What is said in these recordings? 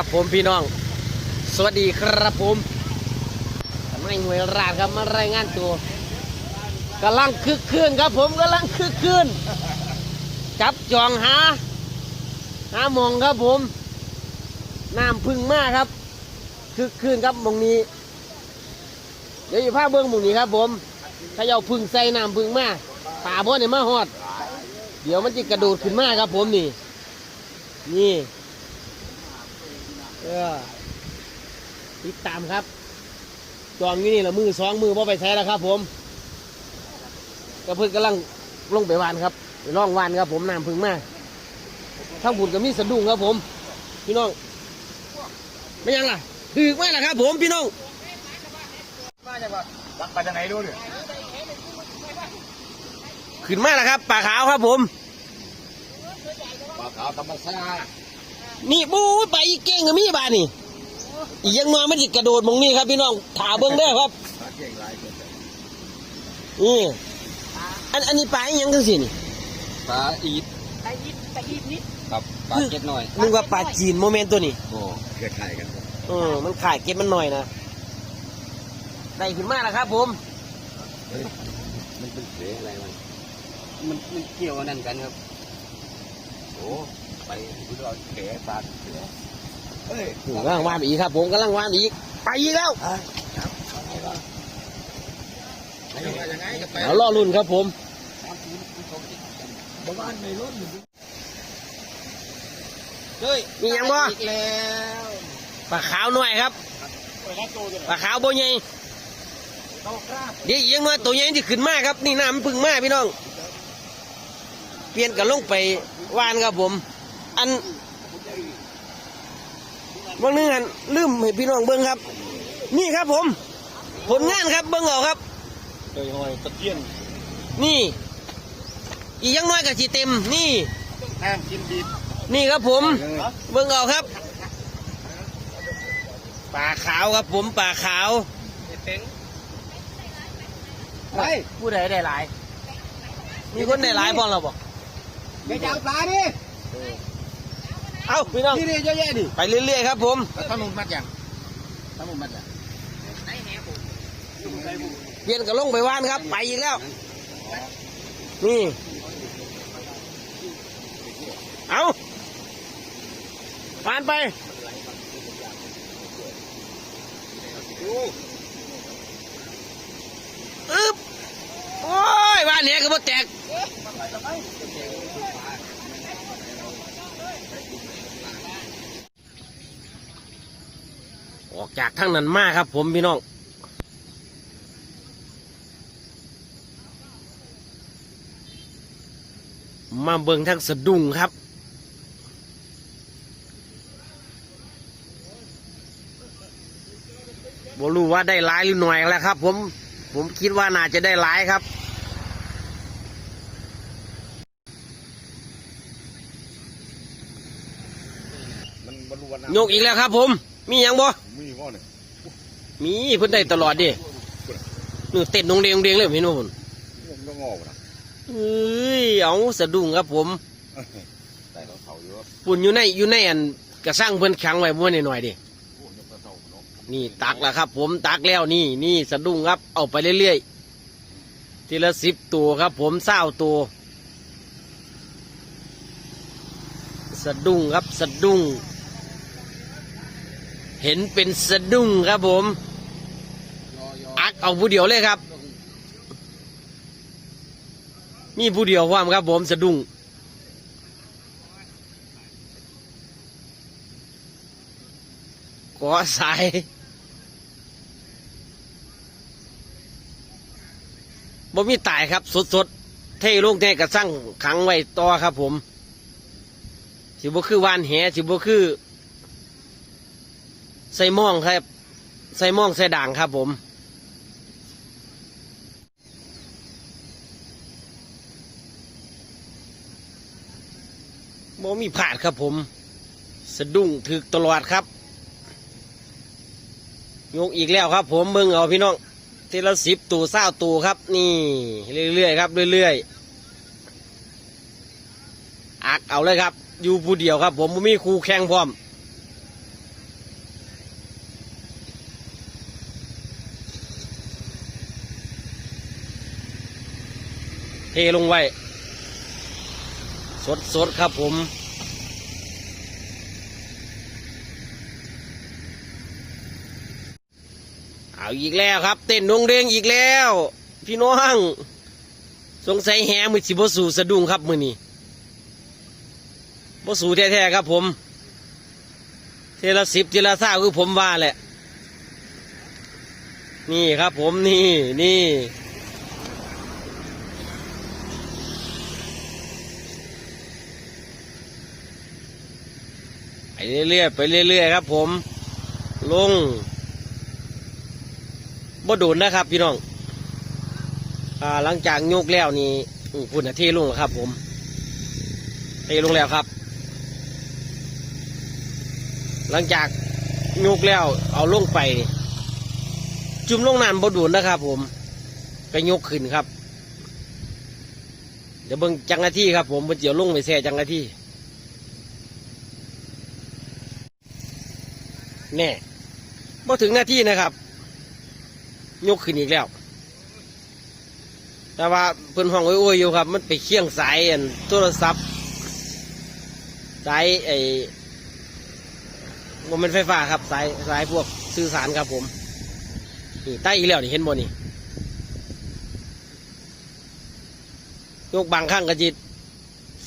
ครับผมพี่น้อง สวัสดีครับผมไม่หน่วยราดครับมารายงานตัวกำลังคึกคืนครับผมกำลังคึกคืนจับจองหาหามองครับผมน้ำพึ่งมากครับคึกคืนครับมองนี้ เดี๋ยวอยู่ภาพเบื้องมองนี้ครับผมถ้าเอาพึ่งใส่น้ำพึ่งมาป่าบ่อเนี่ยมาฮอด เดี๋ยวมันจะกระโดดขึ้นมากครับผมนี่ นี่ เออติดตามครับจองอยู่นี่ละมือสองมือพ่ไปใช้แล้วครับ ผมกระเพื่อนกำลังลงไปวานครับไปล่องวานครับผมน้ำพึ่งมากทั้งบุญกับมีสะดุ้งครับผม พี่น้องไม่ยังล่ะถือไม่ล่ะครับ ผมพี่น้องมาจากว่ารักไปจากไหนดูดิขึ้นมาแล้วครับป่าขาวครับผมปลาขาวธรรมชาติ นี่บู๊ไปอีกเก่งกับมีบ้านี่อีกอยังน้อยมันจะกระโดดหมองนี่ครับพี่น้องถาเบิ้งได้อครับปลาเก่งหลายคนนี่อันอันนี้ปลาอีหยังกันสินี่ปลาอีดตะยิบตะยิบนิดครับปลาเก็ดหน่อยนึกว่าปลาจีนโมเมนต์ตัวนี้โอ้เกิดไข่กันครับเออมันขายเก็บมันหน่อยนะได้ขึ้นมาแล้วครับ ผมมันเป็นเสืออะไรมันมันมันเกี่ยวอันนั่นกันครับ โอ้ ไปพุทธเราแก่ปลาเสือเฮ้ยกำลังวานอีกครับ ผมกำลังวานอีก ไปอีกแล้วครับอะไรวะยังไงจะไปเอาล่อรุ่นครับผมบ้านในรถเฮ้ยมีหยังบ่อีกแล้วปลาขาวหน่อยครับปลาขาวโบใหญ่เดี๋ยวอีกอยังน้อยตัวใหญ่ที่ขึ้นมาครับ นี่น้ำมันพึ่งมาพี่น้อง เปลี่ยนกันลงไปวานครับผม อันบางนึงอันลืมให้พี่น้องเบิ้งครับ นี่ครับผม ผลงานครับเบิ้งเอาครับเฮ้ยหอยตะเกียนนี่ อีกอยังน้อยกับจีเต็มนี่แห้งกินดีนี่ครับผม เบิ้งเอาครับป่าขาวครับผมป่าขาวไปผู้ใดได้หลาย มีคนได้หลายพอเราบอกไปจับปลาดิ เอ้าพี่น้องนี่นี่เยอะแยะดิไปเรื่อยๆครับผมถ้ามุมมัดยังถ้ามุมมัดอะเปลี่ยนกับลงไปว่านครับ ไปอีกแล้ว นี่เอาผ่านไปอึ๊บโอ้ยว่านเนี้ยก็บ่แตก ออกจากทางนั้นมาครับ ผมพี่น้องมาเบิ่งทางสะดุ้งครับ บรู้ว่าได้หลายหรือหน่อยแล้วครับ ผม ผมคิดว่าน่าจะได้หลายครับ มันบรรลุวันโยกอีกแล้วครับผม มีหยังบ่ มีว่าเนี่ยมีเพิ่นได้ตลอดดินู่นเต้นนงเดียงเดียงเลยพี่นู่นมันก็งอกนะเอ้ยเอาสะดุ้งครับผมแต่เราเผาเยอะปุ่นอยู่ในอยู่ในอันกระสร้างเพิ่นขังไว้บ่หน่อยๆดิโอ้ยกระเต่าเนาะนี่นี่ตักแล้วครับ ผมตักแล้วนี่นี่สะดุ้งครับ เอาไปเรื่อยๆทีละสิบตัวครับ ผมเศร้าตัวสะดุ้งครับสะดุ้ง เห็นเป็นสะดุ้งครับผม อักเอาผู้เดียวเลยครับ มีผู้เดียวความครับผมสะดุ้งกอสายบ่มีตายครับ สดๆเท่ลงแท่กระสั่งขังไว้ต่อครับผมสิบ่คือวานแหสิบ่คือ ใส่ม่องครับ ใส่ม่องใส่ด่างครับผมบ่มีผาดครับผม สะดุ้งถึกตลอดครับยกอีกแล้วครับ ผมเบิ่งเอาพี่น้องทีละสิบตัวเศร้าตัวครับ นี่ เรื่อยๆครับเรื่อยๆอักเอาเลยครับ อยู่ผู้เดียวครับ ผมบ่มีครูแข่งพร้อม ลงไว้ สดสดๆครับผมเอาอีกแล้วครับ เต้นดงเด้งอีกแล้ว พี่น้องสงสัยแหมือสิบสู่สะดุ้งครับมือนี้บสูแท้ๆครับผมเทละสิบเทละซ่าคือผมว่าแหละ นี่ครับผมนี่นี่ เรื่อยๆไปเรื่อยๆครับ ผมลงบ่โดนนะครับ พี่น้องอ่าหลังจากยกแล้วนี่อื้อพุ่นน่ะเทลงแล้วครับ ผมเทลงแล้วครับ หลังจากยกแล้วเอาลงไป จุ่มลงน้ำบ่โดนนะครับ ผมก็ยกขึ้นครับ เดี๋ยวเบิ่งจังหน้าที่ครับ ผมเพิ่นเจียวลงไปแช่จังหน้าที่ แน่บ่ถึงหน้าที่นะครับ ยกขึ้นอีกแล้ว แต่ว่าเพิ่นห้องโอ้ยอยู่ครับ มันไปเคี่ยงสายอันโทรศัพท์สายไอ้ว่ามันไฟฟ้าครับสายสายพวกสื่อสารครับผมนี่ใต้อีกแล้วนี่เห็นบ่นี่ยกบางข้างกระจิต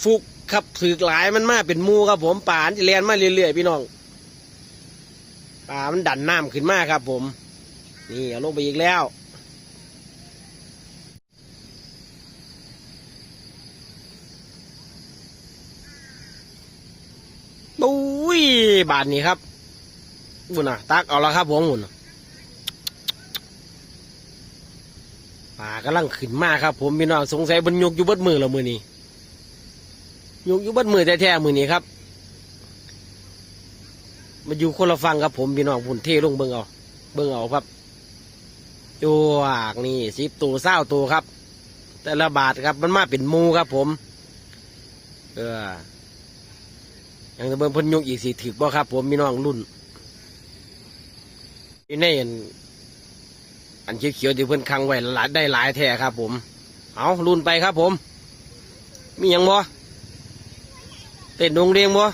ฟุกครับถือกหลายมันมาเป็นมูครับผมป่านจะเลียนมาเรื่อยๆพี่น้อง ป่ามันดันน้ำขึ้นมากครับผม นี่เอาลงไปอีกแล้ว ปุ้ย บาทนี้ครับบุญนะตักเอาละครับผมบุญป่ากำลังขึ้นมากครับผมพี่น้องสงสัยบนยกอยู่บดมือแล้วมือนี้ยกอยู่บดมือแท้ๆมือนี้ครับ มาอยู่คนละฟังครับผมพี่น้องพุ่นเทลงเบิ่งเอาเบิ่งเอาครับจวกนี่สิบตัวเศร้าตัวครับ แต่ละบาทครับมันมาเป็นมูครับผม เออยังจะเบิ่งพ่นยกอีกสิถือบ่ครับ ผมมีน้องรุ่นอยู่ในอันอันเขียวๆที่เพิ่นคังไว้หลายได้หลายแท้ครับ ผม เอารุ่นไปครับผม มียังบ่เต้นดงเรียงบ่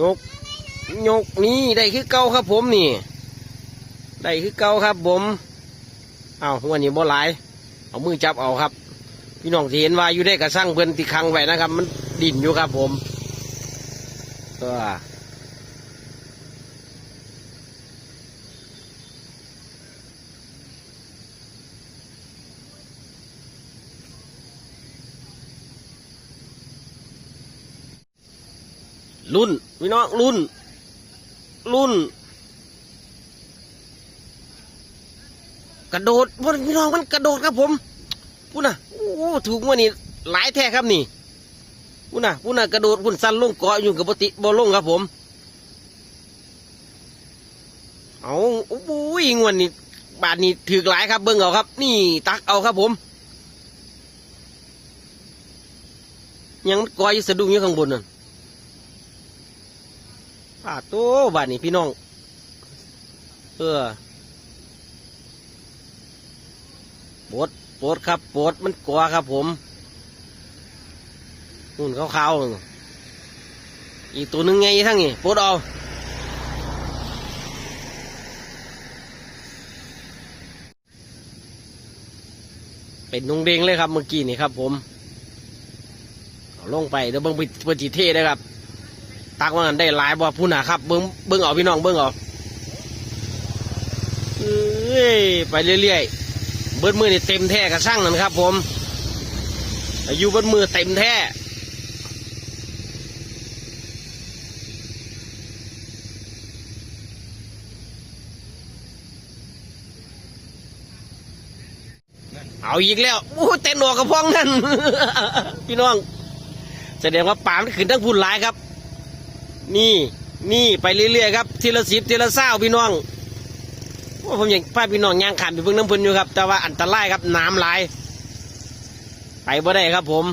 ยกยกนี่ได้คือเก่าครับผมนี่ ได้คือเก่าครับผมเอาหัวนี่บ่หลาย เอามือจับเอาครับ พี่น้องที่เห็นว่าอยู่ได้กระสั่งเพื่อนตีคังไว้นะครับ มันดิ่นอยู่ครับผมตัว รุ่นพี่น้องรุ่น รุ่น กระโดดพวกพี่น้องมันกระโดดครับผมพูดนะโอ้ถูกว่านี่หลายแท้ครับนี่พูดนะพูดนะกระโดดพุ่นสั้นลงเกาะอยู่กับปติบอลงครับผม เอาโอ้ยงวนนี่บาทนี่ถือหลายครับเบิ้งเอาครับ นี่ตักเอาครับผม ยังเกาะอยู่สะดุ้งอยู่ข้างบนนั่น ป้าโตบาทนี่พี่น้อง เออปวดปวดครับปวดมันกลัวครับผมนู่นขาวๆอีกตัวหนึ่งไงทั้งนี้ปวดเอาเป็นนงเด้งเลยครับเมื่อกี้นี่ครับผมลงไปเดี๋ยวเบิ้งไปเปิดจีเท่ได้ครับ ตักว่างันได้หลายบ่พูน่ะครับ เบิ้งเบิ้งเอาพี่น้องเบิ้งเอาเอ้ยไปเรื่อยๆ เบิดมือนี่เต็มแท้กระช่างนั่นครับ ผม อายุเบิดมือเต็มแท้เอาอีกแล้วโอ้เต้นหนวกกระพองนั่น พี่น้อง แสดงว่าป่ามันขึ้นทั้งพุ่นหลายครับ นี่นี่ไปเรื่อยๆครับทีละสิบทีละเศร้าพี่น้องว่าผมอยากพาพี่น้องย่างขามไปเพิ่งน้ำพิ่นอยู่ครับ แต่ว่าอันตรายครับน้ำไหลายไปบ่ได้ครับผม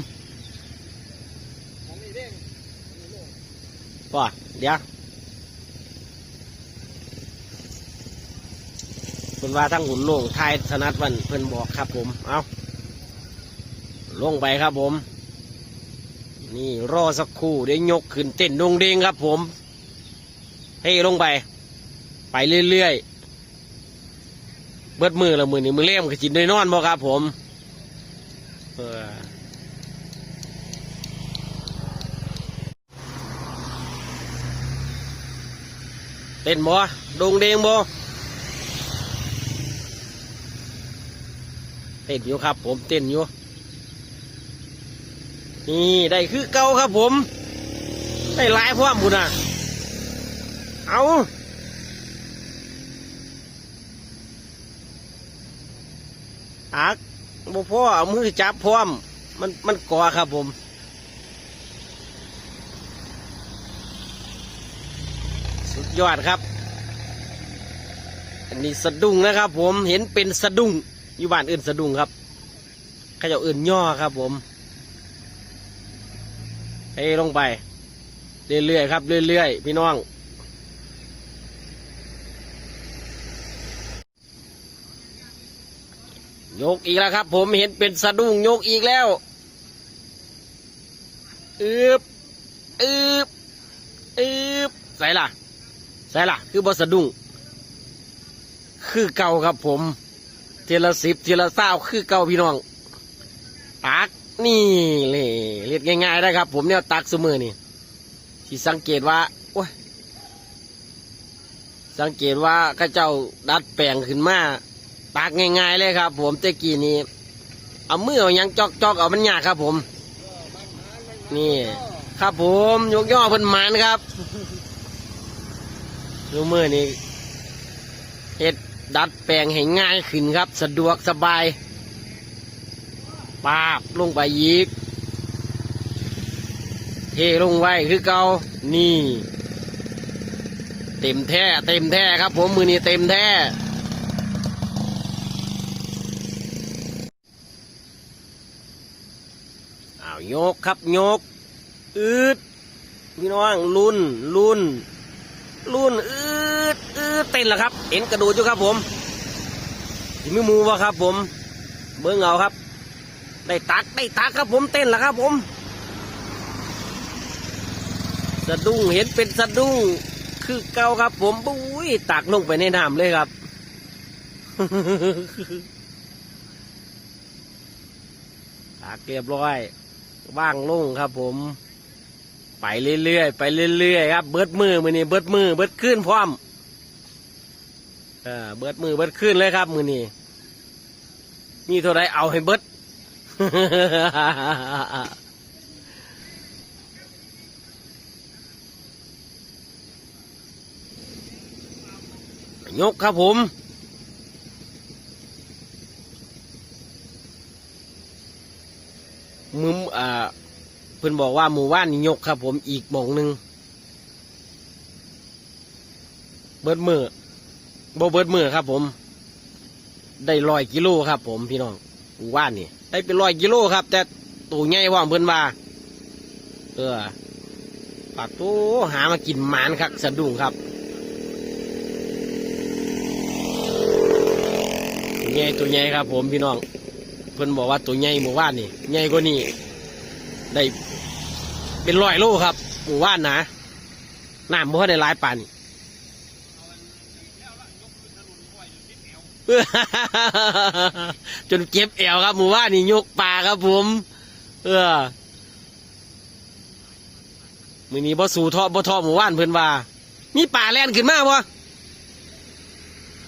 ป่ะเดี๋ยวเพิ่นว่าทั้งหุ่นโล่งทายสนัดวันเพิ่นบอกครับผม เอาลงไปครับผม นี่รอสักครู่เดี๋ยวยกขึ้นเต้นดงเดงครับผม ให้ลงไป ไปเรื่อยๆ เบิดมือละมือนี่มือเล่มกับจินด้วยนอนบ่ครับผมเออเต้นบ่ดงเดงบ่เต้นอยู่ครับผมเต้นอยู่ นี่ได้คือเก่าครับผม ได้หลายพร้อมบุญอะ เอาอักบ่พ่อเอามือจับพร้อม มันมันก่อครับผมสุดยอดครับ อันนี้สะดุ้งนะครับผมเห็นเป็นสะดุ้งอยู่บ้านอื่นสะดุ้งครับเขาเจ้าอื่นย่อครับผม เทลงไป เรื่อยๆครับ เรื่อยๆ พี่น้อง ยกอีกแล้วครับ ผมเห็นเป็นสะดุ้งยกอีกแล้วอึบอึบอึบใส่ล่ะใส่ล่ะ คือบอสะดุ้งคือเก่าครับผม เทละสิบเทละเศร้าคือเก่าพี่น้องตัก นี่เลยเรียกง่ายๆได้ครับ ผมเนี่ยตักสมือนี่ที่สังเกตว่าโอ้ยสังเกตว่าข้าเจ้าดัดแปลงขึ้นมาตักง่าย ๆ เลยครับ ผมต่กี้นี้เอามือเอายังจอกจอกๆเอามันยากครับ ผม นี่ ครับผมยกย่อเพิ่นหมานครับดูมือนี่เฮ็ดดัดแปลงให้ง่ายขึ้นครับ สะดวกสบาย ปาบลงไปยีกเทลงไว้คือเกานี่ เต็มแท้เต็มแท้ครับ ผมมือนี้เต็มแท้อ้าวยกครับยกอืดพี่น้องลุ่นลุ่นลุ่นอืดอืดเต้นแล้วครับ เห็นกระโดดอยู่ครับผมที่ไม่มูวะครับผม เบิ้งเอาครับ ได้ตักได้ตักครับผมเต้นแล้วครับผมสะดุ้งเห็นเป็นสะดุ้งคือเก่าครับ ผมบุ้ยตักลงไปในน้ำเลยครับตักเรียบร้อยว่างลงครับ ผม ไปเรื่อยๆไปเรื่อยๆครับ เบิดมือมือนี้เบิดมือเบิดขึ้นพร้อมเออเบิดมือเบิดขึ้นเลยครับ มือนี้มีเท่าไรเอาให้เบิด ยกครับผมมึมอ่าเพิ่นบอกว่าหมู่บ้านนี่ยกครับ ผมอีกหมองหนึ่งเบิดมือโบเบิดมือครับ ผม ได้ร้อยกิโลครับ ผมพี่น้อง หมู่านนี่ได้เป็นร้อยกิโลครับ แต่ตัวใหญ่ว่าเพิ่นว่า เออปากตัวหามากินหมานครับสะดุ้งครับตัวใหญ่ตัวใหญ่ครับ ผมพี่น้อง เพิ่นบอกว่าตัวใหญ่หมู่บ้านนี่ใหญ่กว่านี้ได้เป็นร้อยโลครับหมู่บ้านนะน้ำบ่ได้หลายปานนี่ จนเก็บแอวครับหมู่บ้านนี่ยกปลาครับผม เออมือนี้บ่สู่ท่อบ่ท่อหมู่บ้านเพิ่นว่า มีป่าแล่นขึ้นมาบ่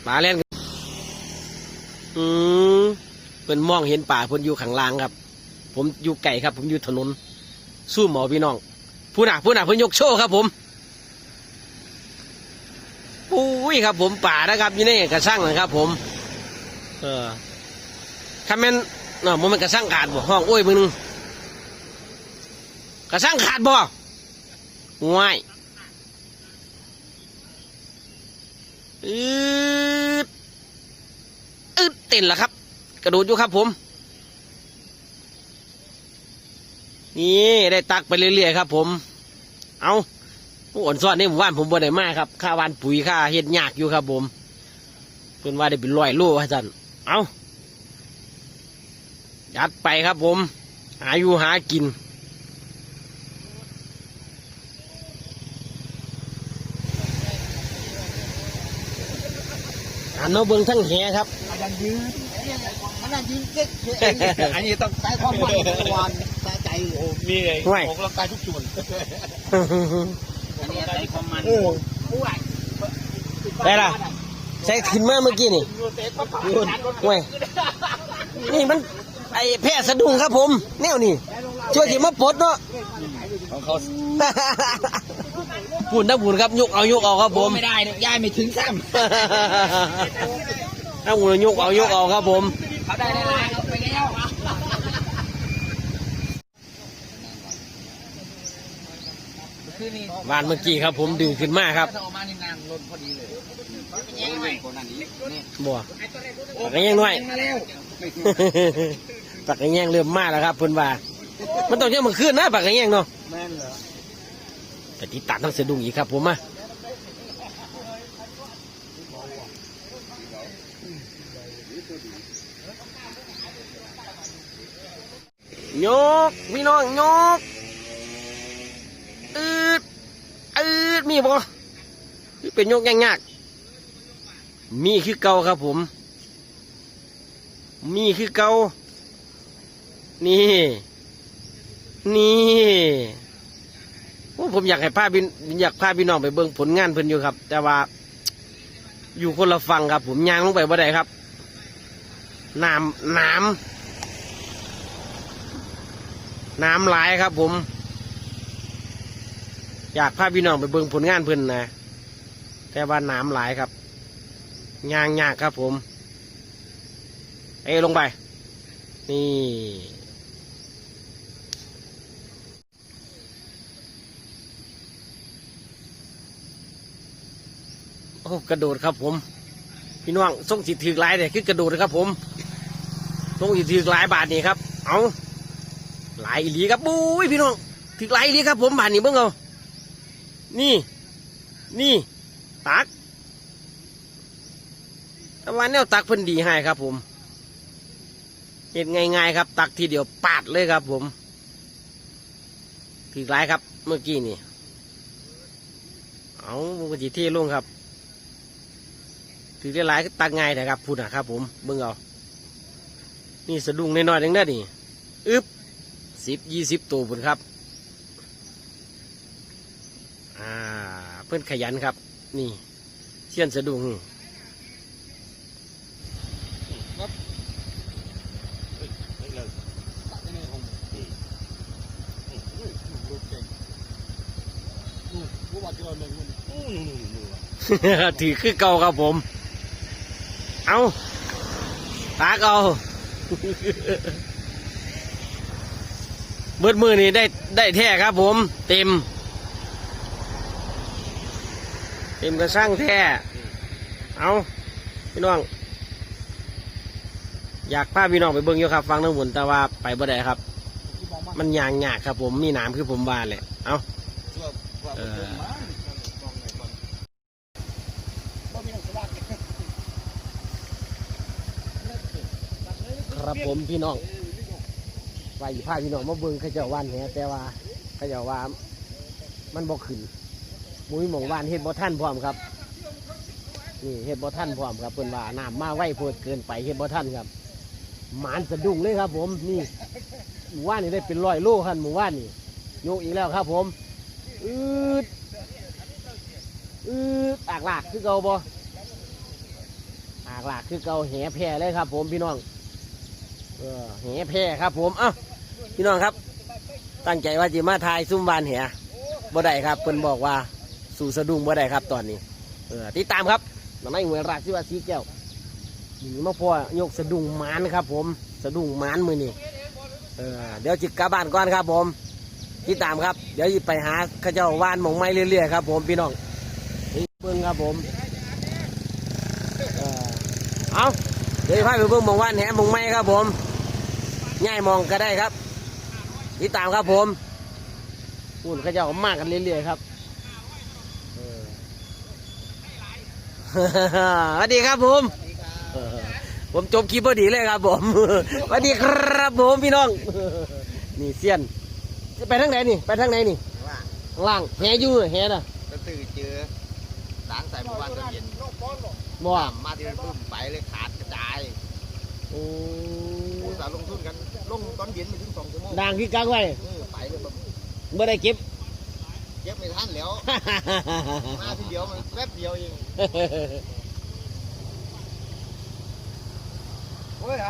ป่าแล่นอืมเพิ่นมองเห็นป่าเพิ่นอยู่ข้างล่างครับ ผมอยู่ไก่ครับ ผมอยู่ถนน สู้หมอพี่น้อง ผู้หนักผู้หนักเพิ่นยกโชว์ครับผมอุ้ยครับ ผมป่านะครับ อยู่ในกระช่างนะครับ ผม เออ คำแม่นนาะมันกระช่างขาดบ่ห้องโอ้ยมึงนึงกระช่างขาดบ่ง่ายอืดอึดเต้นละครับ กระโดดอยู่ครับผม นี่ได้ตักไปเรื่อยๆครับ ผม เอาผู้อ่อนซ้อนนี่ผมว่านผมบ่ได้มากครับค่าวานปุ๋ยค่าเฮ็ดยากอยู่ครับผมเพิ่นว่าได้เป็นร้อยโลว่าจันเอา ยัดไปครับผม หาอยู่หากิน อันโนเบิงทั้งแหครับอันนั้นยืนอันนั้นยืนเก๊กอันนี้ต้องใช้ความมันวันใช้ใจโอ้มีไงห่วยออกกำลังกายทุกส่วนอันนี้ใช้ความมันเออได้ล่ะใส่ขึ้นมาเมื่อกี้นี่ห่วยนี่มัน ไอ้แพร่สะดุ้งครับผม แนวนี่ช่วยที่มาปลดเนาะของเขาปุ่นนะปุ่นครับยกเอายกเอาครับผมไม่ได้เนี่ยย้ายไม่ถึงซ้ถ้าหุ่นยกเอายกเอาครับผมำเขาได้ได้ลายเอาไปแล้วคือนี่วานเมื่อกี้ครับผมดึงขึ้นมาครับถ้าออกมานี่นางลนพอดีเลยแย่งไม่คนนั้นนี้นี่บัวตักกระแยงหน่อย มากกระแยงเริ่มมาแล้วครับเพิ่นว่า มันต้องยังมาขึ้นนะปักกระแยงเนาะแม่นเหรอแต่ที่ตัดต้องสะดุ้งอีกครับผมมาโยกพี่น้องโยกอืดอืดมีบ่นี่เป็นโยกยากๆมีคือเก่าครับผม มีคือเก่า นี่ นี่โอ้ผมอยากให้พาบินอยากพาพี่น้องไปเบิ่งผลงานเพิ่นอยู่ครับ แต่ว่า อยู่คนละฝั่งครับ ผมย่างลงไปบ่ได้ครับน้ำน้ำน้ำหลายครับ ผม อยากพาพี่น้องไปเบิ่งผลงานเพิ่นนะแต่ว่าน้ำหลายครับย่างยากครับผม เอ้ลงไป นี่ กระโดดครับผม พี่น้องส่งสิถือหลายเนี่ยคือกระโดดครับ ผมส่งสิถือหลายบาทนี่ครับ เอาหลายอีหลีครับบุ้ยพี่น้องถือหลายอีหลีครับ ผมบาทนี่เบิ่งเอานี่ นี่ ตักต่ว่าแนวตักเพิ่นดีให้ครับ ผมเห็นง่ายๆครับ ตักทีเดียวปาดเลยครับ ผมถือหลายครับ เมื่อกี้นี่เอาปกติเทลงครับ ถือได้หลายก็ตักง่ายนะครับพูดนะครับ ผมเบิ่งเอานี่สะดุ้งน้อยๆเองนะนี่อึบสิบยี่สิบตัวพุ่นครับอ่าเพื่อนขยันครับ นี่เชี่ยนสะดุ้งถือคือเก่าครับผม เอาตากเอาเบิดมือนี่ได้ได้แท้ครับผม เต็ม เต็มกระสร้างแท้เอาพี่น้อง อยากพาพี่น้องไปเบิ่งอยู่ครับ ฟังทั้งหมดแต่ว่าไปบ่ได้ครับ มันยางยากครับผมมีหน้ำคือผมว่าแหละเอาเออ ครับผมพี่น้องว่าอีพาพี่น้องมาเบิ่งขาเจ้าว่านแหแต่ว่าขาเจ้าว่ามันบ่ขึ้นมุ้ยหมองว่านเฮ็ดบ่ท่านพร้อมครับ นี่เฮ็ดบ่ท่านพร้อมครับเพิ่นว่าน้ำมาไวโพดเกินไปเฮ็ดบ่ท่านครับ หมานสะดุ้งเลยครับ ผมนี่หมู่ว่านนี่ได้เป็นร้อยโลครับหมู่ว่านนี่โยกอีกแล้วครับ ผมอืดอืดอากลากคือเก่าบ่อากลากคือเก่าแหแพร่เลยครับ ผมพี่น้อง เออแหแพร่ครับ ผมเอ้าพี่น้องครับ ตั้งใจว่าจะมาทายซุ่มบานแหบ่ได้ครับเพิ่นบอกว่าสู่สะดุ้งบ่ได้ครับตอนนี้เออติดตามครับน้องไม้หวยราชที่ว่าสีแก้วนี่มาพ่อยกสะดุ้งมานครับ ผมสะดุ้งมานมือนี่เออเดี๋ยวจิกกลับบ้านก่อนครับ ผมติดตามครับ เดี๋ยวจิไปหาข้าเจ้าว่านหมองไม้เรื่อยๆครับ ผมพี่น้องเบิ่งครับผมเอาเดี๋ยวพาไปเบิ่งหมองว่านแหหมองไม้ครับผม ง่ายมองก็ได้ครับติดตามครับผมหุ่นเขาจะเอามากกันเรื่อยๆครับเออสวัสดีครับผมเออผมจบคลิปพอดีเลยครับผมสวัสดีครับผมพี่น้อง นี่เซียนจะไปทางไหนนี่ ไปทางไหนนี่ว่าข้างล่างแหอยู่แหน่ะก็ตื่นเจอสางใส่เมื่อวานตอนเย็นบ่ว่ามาที่นั่นปุ๊บไปเลยขาดกระจายโอ้อุตส่าห์ลงทุนกัน ลงตอนเย็นไปถึงสองชั่วโมงด่างคือกลางไว้เออไปเลยแบบเมื่อได้เก็บ เก็บไม่ทันแล้ว มาทีเดียวมันแป๊บเดียวเองโอ้ยท